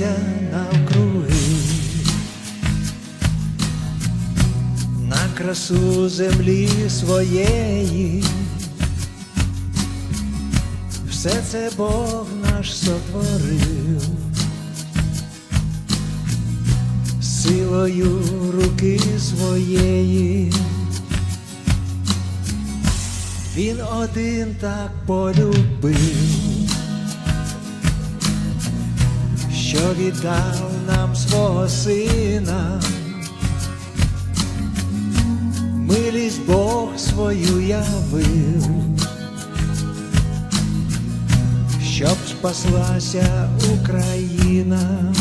Подивися навкруги на красу землі своєї, все це Бог наш сотворив, силою руки своєї. Він один так полюбив. Що віддав нам свого сина, милість Бог свою явив, щоб спаслася Україна.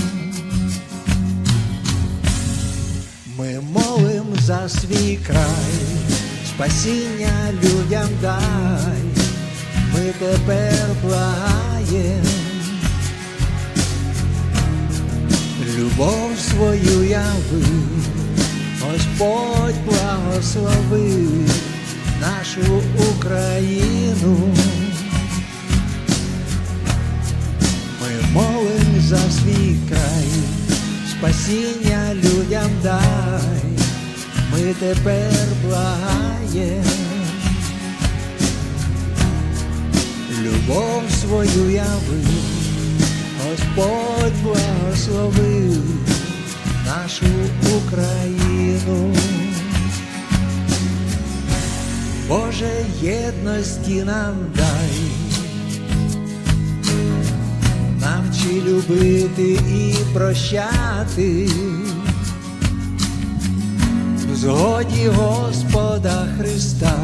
Ми молим за свій край, спасіння людям дай, ми тепер благаєм. Любов свою явив, Господь благословив нашу Україну. Ми молим за свій край, спасіння людям дай, ми тепер благаєм. Любов свою явив. Господь благословив нашу Україну. Боже, єдності нам дай, навчи любити і прощати, в згоді Господа Христа.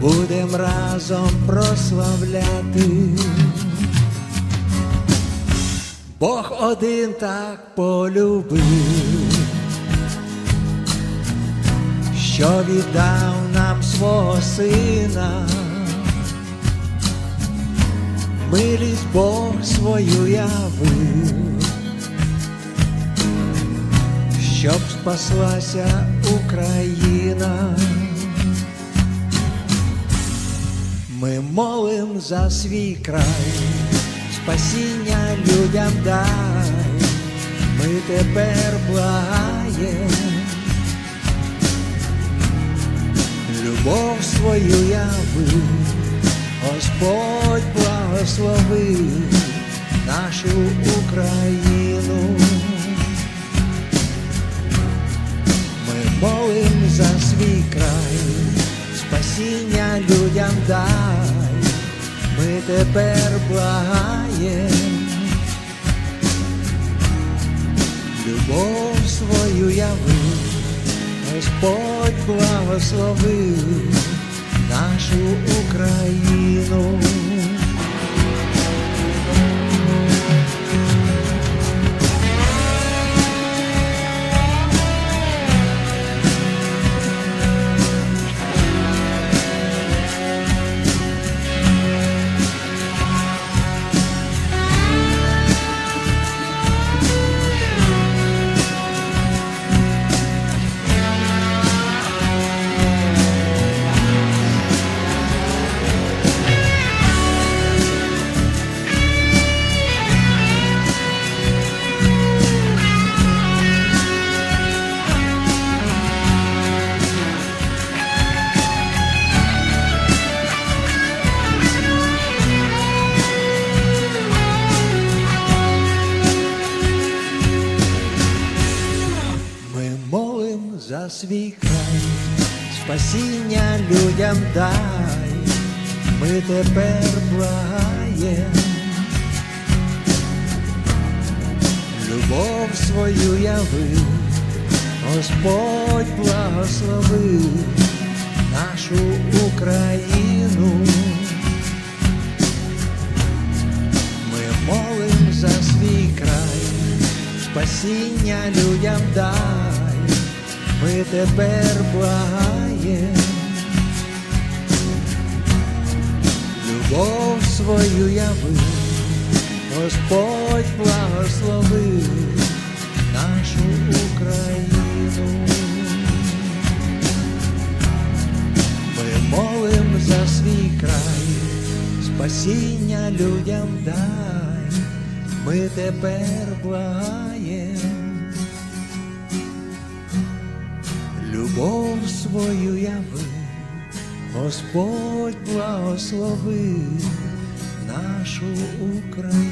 будем разом прославляти. Бог один так полюбив, що віддав нам свого сина, милість Бог свою явив, щоб спаслася Україна. Ми молим за свій край, спасіння людям дай, ми тепер благаєм, любов свою явив, Господь благословив нашу Україну. Ми молим за свій край. Спасіння людям дай, ми тепер благаєм, любов свою явив, Господь благословив нашу Україну. Свій край, спасіння людям дай, ми тепер благаєм, любов свою явив, Господь благословив нашу Україну. Ми молим за свій край, спасіння людям дай, ми тепер благаєм. Любов свою яви, Господь благословив нашу Україну. Ми молим за свій край, спасіння людям дай, ми тепер благаєм. Любов свою яви, Господь благослови нашу Україну.